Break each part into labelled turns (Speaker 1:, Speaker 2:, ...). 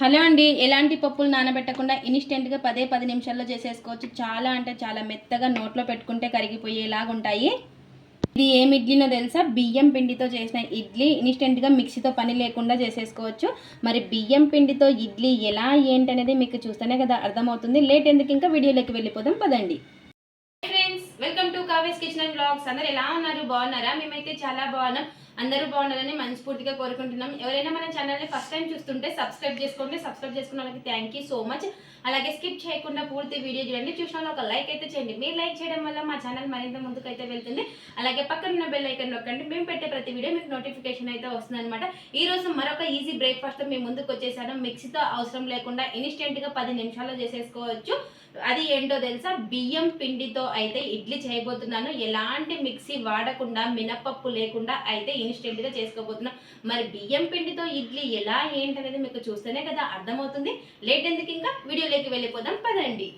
Speaker 1: Hello అండి ఎలాంటి పప్పులు నానబెట్టకుండా ఇన్స్టెంట్గా పదే పది నిమిషాల్లో చేసేసుకోవచ్చు. చాలా అంటే చాలా మెత్తగా నోట్లో పెట్టుకుంటే కరిగిపోయేలాగా ఉంటాయి. ఇది ఏమి ఇడ్లీనో తెలుసా? బియ్యం పిండితో చేసిన ఇడ్లీ. ఇన్స్టెంట్గా మిక్సీతో పని లేకుండా చేసేసుకోవచ్చు. మరి బియ్యం పిండితో ఇడ్లీ ఎలా ఏంటనేది మీకు చూస్తేనే కదా అర్థమవుతుంది. లేట్ ఎందుకు? ఇంకా వీడియోలోకి వెళ్ళిపోదాం. పదండి. Welcome to Kave's kitchen and blogs అందరు ఎలా ఉన్నారు? బాగున్నారా? మేమైతే చాలా బాగున్నాం. అందరూ బాగున్నారని మనస్ఫూర్తిగా కోరుకుంటున్నాం. ఎవరైనా మన ఛానల్ని ఫస్ట్ టైం చూస్తుంటే సబ్స్క్రైబ్ చేసుకోండి. సబ్స్క్రైబ్ చేసుకున్న వాళ్ళకి థ్యాంక్ యూ సో మచ్ అలాగే స్కిప్ చేయకుండా పూర్తి వీడియో చూడండి. చూసిన వాళ్ళు ఒక లైక్ అయితే చేయండి. మీరు లైక్ చేయడం వల్ల మా ఛానల్ మరింత ముందుకైతే వెళ్తుంది. అలాగే పక్కన ఉన్న బెల్ ఐకన్ నొక్కండి. మేము పెట్టే ప్రతి వీడియో మీకు నోటిఫికేషన్ అయితే వస్తుంది అనమాట ఈ రోజు మరొక ఈజీ బ్రేక్ఫాస్ట్ మీ ముందుకు వచ్చేసాను. మిక్సీతో అవసరం లేకుండా ఇన్స్టెంట్గా పది నిమిషాల్లో చేసేసుకోవచ్చు. అది ఏంటో తెలుసా? బియ్యం పిండితో అయితే ఇడ్లీ చేయబోతున్నాను. ఎలాంటి మిక్సీ వాడకుండా మినపప్పు లేకుండా అయితే ఇన్స్టెంట్గా చేసుకోబోతున్నాను మరి బియ్యం పిండితో ఇడ్లీ ఎలా ఏంటనేది మీకు చూస్తేనే కదా అర్థమవుతుంది. లేట్ ఎందుకు ఇంకా? వీడియోలోకి వెళ్ళిపోదాం. పదండి.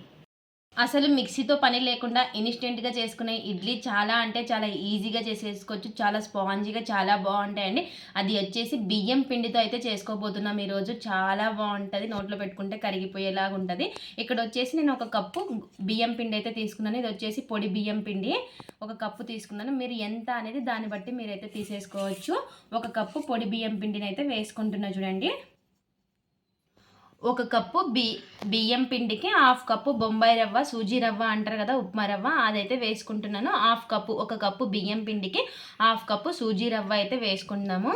Speaker 1: అసలు మిక్సీతో పని లేకుండా ఇన్స్టెంట్గా చేసుకునే ఇడ్లీ చాలా అంటే చాలా ఈజీగా చేసేసుకోవచ్చు చాలా స్పాంజీగా చాలా బాగుంటాయండి. అది వచ్చేసి బియ్యం పిండితో అయితే చేసుకోబోతున్నాం ఈరోజు. చాలా బాగుంటుంది నోట్లో పెట్టుకుంటే కరిగిపోయేలాగా ఉంటుంది. ఇక్కడ వచ్చేసి నేను ఒక కప్పు బియ్యం పిండి అయితే తీసుకున్నాను. ఇది వచ్చేసి పొడి బియ్యం పిండి. ఒక కప్పు తీసుకున్నాను. మీరు ఎంత అనేది దాన్ని బట్టి మీరైతే తీసేసుకోవచ్చు. ఒక కప్పు పొడి బియ్యం పిండిని అయితే వేసుకుంటున్నా చూడండి. ఒక కప్పు బి బియ్యం పిండికి హాఫ్ కప్పు బొంబాయి రవ్వ సూజీ రవ్వ అంటారు కదా ఉప్మా రవ్వ అదైతే వేసుకుంటున్నాను. హాఫ్ కప్పు ఒక కప్పు బియ్యం పిండికి హాఫ్ కప్పు సూజీ రవ్వ అయితే వేసుకుంటున్నాము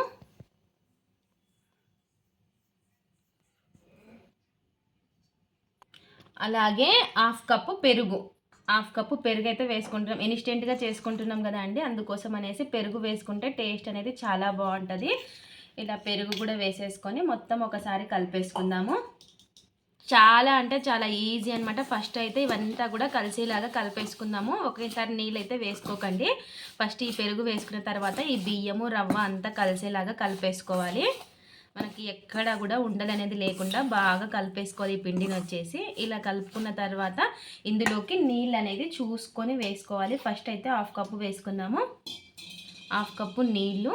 Speaker 1: అలాగే హాఫ్ కప్పు పెరుగు. హాఫ్ కప్పు పెరుగు అయితే వేసుకుంటున్నాం. ఇన్స్టెంట్గా చేసుకుంటున్నాం కదా అండి. అందుకోసం అనేసి పెరుగు వేసుకుంటే టేస్ట్ అనేది చాలా బాగుంటుంది. ఇలా పెరుగు కూడా వేసేసుకొని మొత్తం ఒకసారి కలిపేసుకుందాము. చాలా అంటే చాలా ఈజీ అనమాట ఫస్ట్ అయితే ఇవంతా కూడా కలిసేలాగా కలిపేసుకుందాము. ఒకేసారి నీళ్ళు అయితే వేసుకోకండి. ఫస్ట్ ఈ పెరుగు వేసుకున్న తర్వాత ఈ బియ్యము రవ్వ అంతా కలిసేలాగా కలిపేసుకోవాలి. మనకి ఎక్కడ కూడా ఉండలు అనేది లేకుండా బాగా కలిపేసుకోవాలి ఈ పిండిని వచ్చేసి. ఇలా కలుపుకున్న తర్వాత ఇందులోకి నీళ్ళు అనేది చూసుకొని వేసుకోవాలి. ఫస్ట్ అయితే హాఫ్ కప్పు వేసుకుందాము. హాఫ్ కప్పు నీళ్ళు.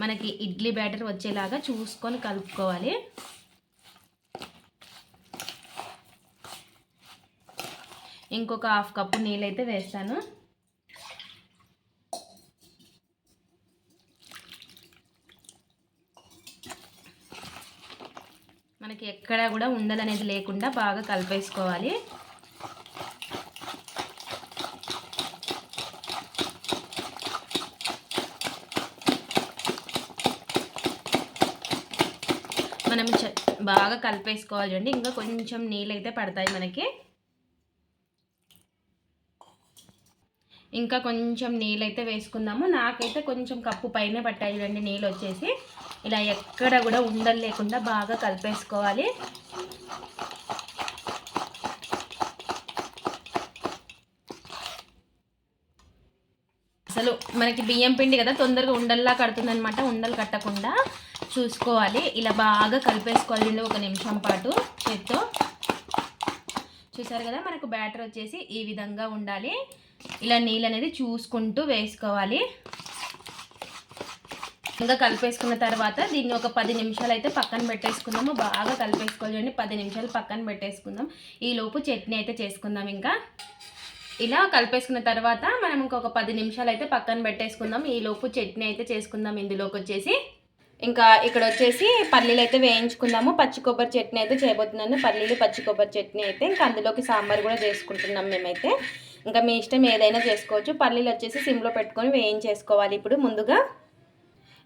Speaker 1: మనకి ఇడ్లీ బ్యాటర్ వచ్చేలాగా చూసుకొని కలుపుకోవాలి. ఇంకొక హాఫ్ కప్పు నీళ్ళైతే వేస్తాను. మనకి ఎక్కడా కూడా ఉండలనేది లేకుండా బాగా కలిపేసుకోవాలి. మనం బాగా కలిపేసుకోవాలి అండి ఇంకా కొంచెం నీళ్ళు అయితే పడతాయి మనకి. ఇంకా కొంచెం నీళ్ళు అయితే వేసుకుందాము. నాకైతే కొంచెం కప్పు పైన పట్టాయి చూడండి నీళ్ళు వచ్చేసి ఇలా ఎక్కడ కూడా ఉండలు లేకుండా బాగా కలిపేసుకోవాలి. అసలు మనకి బియ్యం పిండి కదా తొందరగా ఉండల్లా కడుతుంది అనమాట ఉండలు కట్టకుండా. చూసుకోవాలి. ఇలా బాగా కలిపేసుకోవాలి ఒక నిమిషం పాటు చేత్తో. చూసారు కదా మనకు బ్యాటర్ వచ్చేసి ఈ విధంగా ఉండాలి. ఇలా నీళ్ళు అనేది చూసుకుంటూ వేసుకోవాలి. ఇంకా కలిపేసుకున్న తర్వాత దీన్ని ఒక పది నిమిషాలు అయితే పక్కన పెట్టేసుకుందాము. బాగా కలిపేసుకోవాలండి పది నిమిషాలు పక్కన పెట్టేసుకుందాం. ఈ లోపు చట్నీ అయితే చేసుకుందాం ఇంకా. ఇలా కలిపేసుకున్న తర్వాత మనం ఇంకొక పది నిమిషాలు అయితే పక్కన పెట్టేసుకుందాం. ఈ లోపు చట్నీ అయితే చేసుకుందాం ఇందులోకి వచ్చేసి. ఇంకా ఇక్కడ వచ్చేసి పల్లీలు అయితే వేయించుకుందాము. పచ్చి కొబ్బరి చట్నీ అయితే చేయబోతున్నాను. పల్లీలు పచ్చి కొబ్బరి చట్నీ అయితే ఇంకా అందులోకి సాంబార్ కూడా చేసుకుంటున్నాం మేమైతే. ఇంకా మీ ఇష్టం ఏదైనా చేసుకోవచ్చు. పల్లీలు వచ్చేసి సిమ్లో పెట్టుకొని వేయించేసుకోవాలి ఇప్పుడు ముందుగా.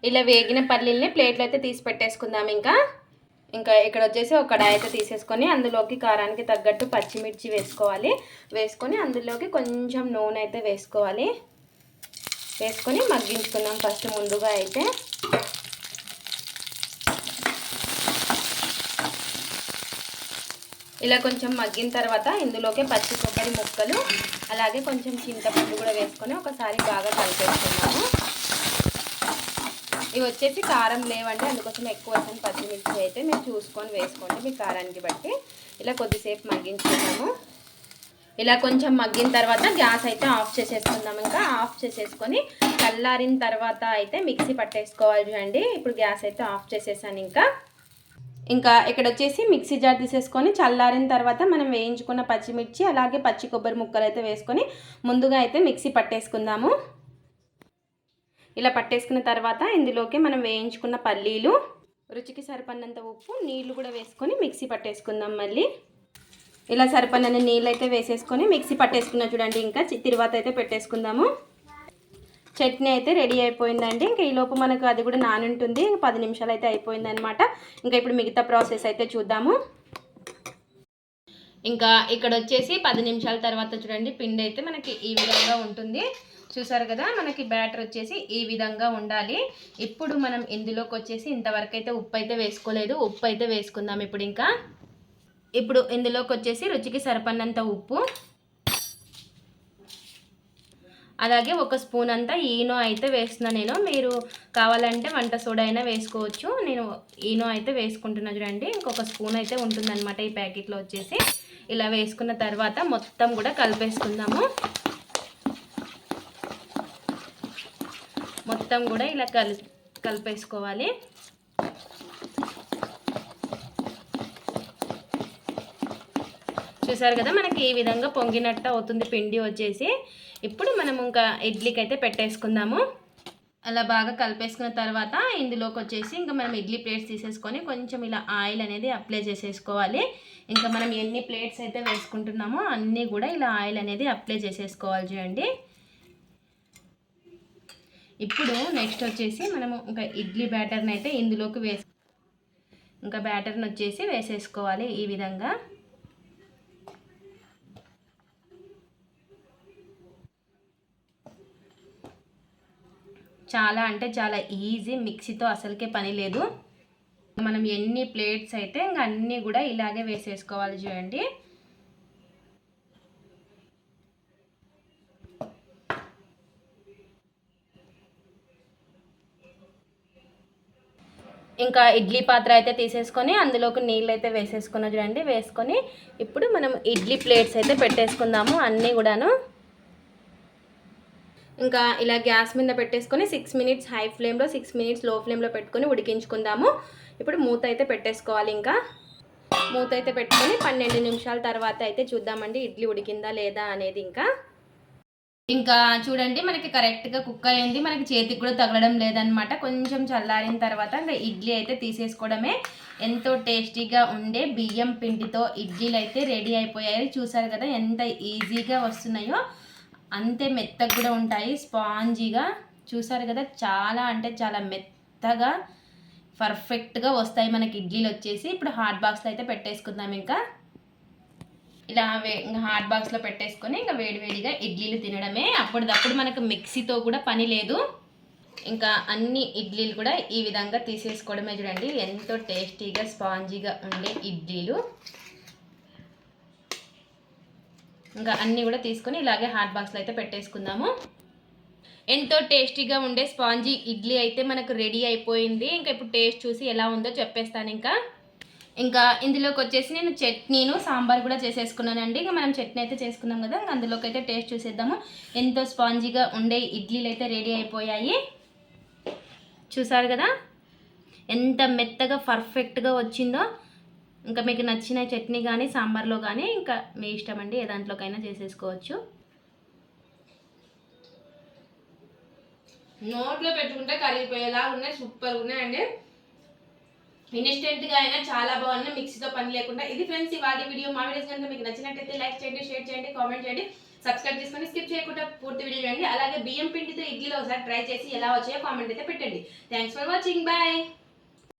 Speaker 1: ఇలా వేగిన పల్లీల్ని ప్లేట్లో అయితే తీసి పెట్టేసుకుందాం ఇంకా. ఇంకా ఇక్కడ వచ్చేసి ఒక కడాయి అయితే తీసేసుకొని అందులోకి కారానికి తగ్గట్టు పచ్చిమిర్చి వేసుకోవాలి. వేసుకొని అందులోకి కొంచెం నూనె అయితే వేసుకోవాలి. వేసుకొని మగ్గించుకుందాం ఫస్ట్ ముందుగా అయితే. ఇలా కొంచెం మగ్గిన తర్వాత ఇందులోకి పచ్చి కొబ్బరి ముక్కలు అలాగే కొంచెం చింతపండు కూడా వేసుకొని ఒకసారి బాగా కలిపేసుకున్నాము ఇవి వచ్చేసి కారం లేవండి అందుకోసం ఎక్కువ వచ్చిన పచ్చిమిర్చి అయితే మీరు చూసుకొని వేసుకోండి మీ కారానికి బట్టి. ఇలా కొద్దిసేపు మగ్గించుకున్నాము ఇలా కొంచెం మగ్గిన తర్వాత గ్యాస్ అయితే ఆఫ్ చేసేసుకుందాం ఇంకా ఆఫ్ చేసేసుకొని చల్లారిన తర్వాత అయితే మిక్సీ పట్టేసుకోవాలి చూడండి. ఇప్పుడు గ్యాస్ అయితే ఆఫ్ చేసేసాను ఇంకా. ఇంకా ఇక్కడ వచ్చేసి మిక్సీ జార్ తీసేసుకొని చల్లారిన తర్వాత మనం వేయించుకున్న పచ్చిమిర్చి అలాగే పచ్చి కొబ్బరి ముక్కలు అయితే వేసుకొని ముందుగా అయితే మిక్సీ పట్టేసుకుందాము. ఇలా పట్టేసుకున్న తర్వాత ఇందులోకి మనం వేయించుకున్న పల్లీలు రుచికి సరిపడినంత ఉప్పు నీళ్ళు కూడా వేసుకొని మిక్సీ పట్టేసుకుందాం మళ్ళీ. ఇలా సరిపడిన నీళ్ళు అయితే వేసేసుకొని మిక్సీ పట్టేసుకున్నా చూడండి ఇంకా చి- తిరువాత అయితే పెట్టేసుకుందాము. చట్నీ అయితే రెడీ అయిపోయిందండి. ఇంకా ఈలోపు మనకు అది కూడా నానుంటుంది. పది నిమిషాలు అయితే అయిపోయిందనమాట ఇంకా ఇప్పుడు మిగతా ప్రాసెస్ అయితే చూద్దాము. ఇంకా ఇక్కడ వచ్చేసి పది నిమిషాల తర్వాత చూడండి పిండి అయితే మనకి ఈ విధంగా ఉంటుంది. చూసారు కదా మనకి బ్యాటర్ వచ్చేసి ఈ విధంగా ఉండాలి. ఇప్పుడు మనం ఇందులోకి వచ్చేసి ఇంతవరకు అయితే ఉప్పు అయితే వేసుకోలేదు. ఉప్పు అయితే వేసుకుందాం ఇప్పుడు ఇంకా. ఇప్పుడు ఇందులోకి వచ్చేసి రుచికి సరిపడినంత ఉప్పు. అలాగే ఒక స్పూన్ అంతా ఈనో అయితే వేస్తున్నాను నేను. మీరు కావాలంటే వంట సోడా అయినా వేసుకోవచ్చు. నేను ఈనో అయితే వేసుకుంటున్నా చూడండి. ఇంకొక స్పూన్ అయితే ఉంటుందన్నమాట ఈ ప్యాకెట్లో వచ్చేసి. ఇలా వేసుకున్న తర్వాత మొత్తం కూడా కలిపేసుకుందాము. మొత్తం కూడా ఇలా కలి కలిపేసుకోవాలి. చూసారు కదా మనకి ఈ విధంగా పొంగినట్టు అవుతుంది పిండి వచ్చేసి. ఇప్పుడు మనం ఇంకా ఇడ్లీకి అయితే పెట్టేసుకుందాము. అలా బాగా కలిపేసుకున్న తర్వాత ఇందులోకి వచ్చేసి ఇంకా మనం ఇడ్లీ ప్లేట్స్ తీసేసుకొని కొంచెం ఇలా ఆయిల్ అనేది అప్లై చేసేసుకోవాలి. ఇంకా మనం ఎన్ని ప్లేట్స్ అయితే వేసుకుంటున్నామో అన్నీ కూడా ఇలా ఆయిల్ అనేది అప్లై చేసేసుకోవాలి చూడండి. ఇప్పుడు నెక్స్ట్ వచ్చేసి మనము ఇంకా ఇడ్లీ బ్యాటర్ని అయితే ఇందులోకి వేసు ఇంకా బ్యాటర్ని వచ్చేసి వేసేసుకోవాలి ఈ విధంగా. చాలా అంటే చాలా ఈజీ మిక్సీతో అసలుకే పని లేదు. మనం ఎన్ని ప్లేట్స్ అయితే ఇంకా అన్నీ కూడా ఇలాగే వేసేసుకోవాలి చూడండి. ఇంకా ఇడ్లీ పాత్ర అయితే తీసేసుకొని అందులోకి నీళ్ళు అయితే వేసేసుకున్నా చూడండి. వేసుకొని ఇప్పుడు మనం ఇడ్లీ ప్లేట్స్ అయితే పెట్టేసుకుందాము అన్నీ కూడాను. ఇంకా ఇలా గ్యాస్ మీద పెట్టేసుకొని సిక్స్ మినిట్స్ హై ఫ్లేమ్లో సిక్స్ మినిట్స్లో ఫ్లేమ్లో పెట్టుకొని ఉడికించుకుందాము. ఇప్పుడు మూత అయితే పెట్టేసుకోవాలి ఇంకా. మూత అయితే పెట్టుకొని పన్నెండు నిమిషాల తర్వాత అయితే చూద్దామండి ఇడ్లీ ఉడికిందా లేదా అనేది ఇంకా. ఇంకా చూడండి మనకి కరెక్ట్గా కుక్ అయ్యింది మనకి చేతికి కూడా తగలడం లేదనమాట కొంచెం చల్లారిన తర్వాత ఇంకా ఇడ్లీ అయితే తీసేసుకోవడమే. ఎంతో టేస్టీగా ఉండే బియ్యం పిండితో ఇడ్లీలు అయితే రెడీ అయిపోయాయి. చూసారు కదా ఎంత ఈజీగా వస్తున్నాయో. అంతే మెత్తగా కూడా ఉంటాయి. స్పాంజీగా చూసారు కదా చాలా అంటే చాలా మెత్తగా పర్ఫెక్ట్గా వస్తాయి మనకి ఇడ్లీలు వచ్చేసి. ఇప్పుడు హాట్ బాక్స్లో అయితే పెట్టేసుకుందాం ఇంకా. ఇలా వే హాట్ బాక్స్లో పెట్టేసుకొని ఇంకా వేడివేడిగా ఇడ్లీలు తినడమే. అప్పటిదప్పుడు మనకు మిక్సీతో కూడా పని లేదు. ఇంకా అన్ని ఇడ్లీలు కూడా ఈ విధంగా తీసేసుకోవడమే చూడండి. ఎంతో టేస్టీగా స్పాంజీగా ఉండే ఇడ్లీలు. ఇంకా అన్నీ కూడా తీసుకొని ఇలాగే హాట్ బాక్స్లో అయితే పెట్టేసుకుందాము. ఎంతో టేస్టీగా ఉండే స్పాంజీ ఇడ్లీ అయితే మనకు రెడీ అయిపోయింది. ఇంకా ఇప్పుడు టేస్ట్ చూసి ఎలా ఉందో చెప్పేస్తాను ఇంకా. ఇంకా ఇందులోకి వచ్చేసి నేను చట్నీను సాంబార్ కూడా చేసేసుకున్నానండి. ఇంకా మనం చట్నీ అయితే చేసుకున్నాం కదా ఇంకా అందులోకి అయితే టేస్ట్ చూసేద్దాము. ఎంతో స్పాంజీగా ఉండే ఇడ్లీలు అయితే రెడీ అయిపోయాయి. చూసారు కదా? ఎంత మెత్తగా పర్ఫెక్ట్గా వచ్చిందో. ఇంకా మీకు నచ్చిన చట్నీ కానీ సాంబార్లో కానీ ఇంకా మీ ఇష్టం అండి ఏ దాంట్లోకైనా చేసేసుకోవచ్చు. నోట్లో పెట్టుకుంటే కరిగిపోయేలా ఉన్నాయి సూపర్ ఉన్నాయండి ఇన్స్టెంట్గా అయినా చాలా బాగున్నాయి మిక్సీతో పని లేకుండా. ఇది ఫ్రెండ్స్ ఇవాళ వీడియో మా వీడియోస్ కనుక మీకు నచ్చినట్టయితే లైక్ చేయండి షేర్ చేయండి కామెంట్ చేయండి సబ్స్క్రైబ్ చేసుకొని స్కిప్ చేయకుండా పూర్తి వీడియో చేయండి అలాగే బియ్యం పిండితో ఇడ్లీలో ఒకసారి ట్రై చేసి ఎలా వచ్చాయో కామెంట్ అయితే పెట్టండి. Thanks for watching bye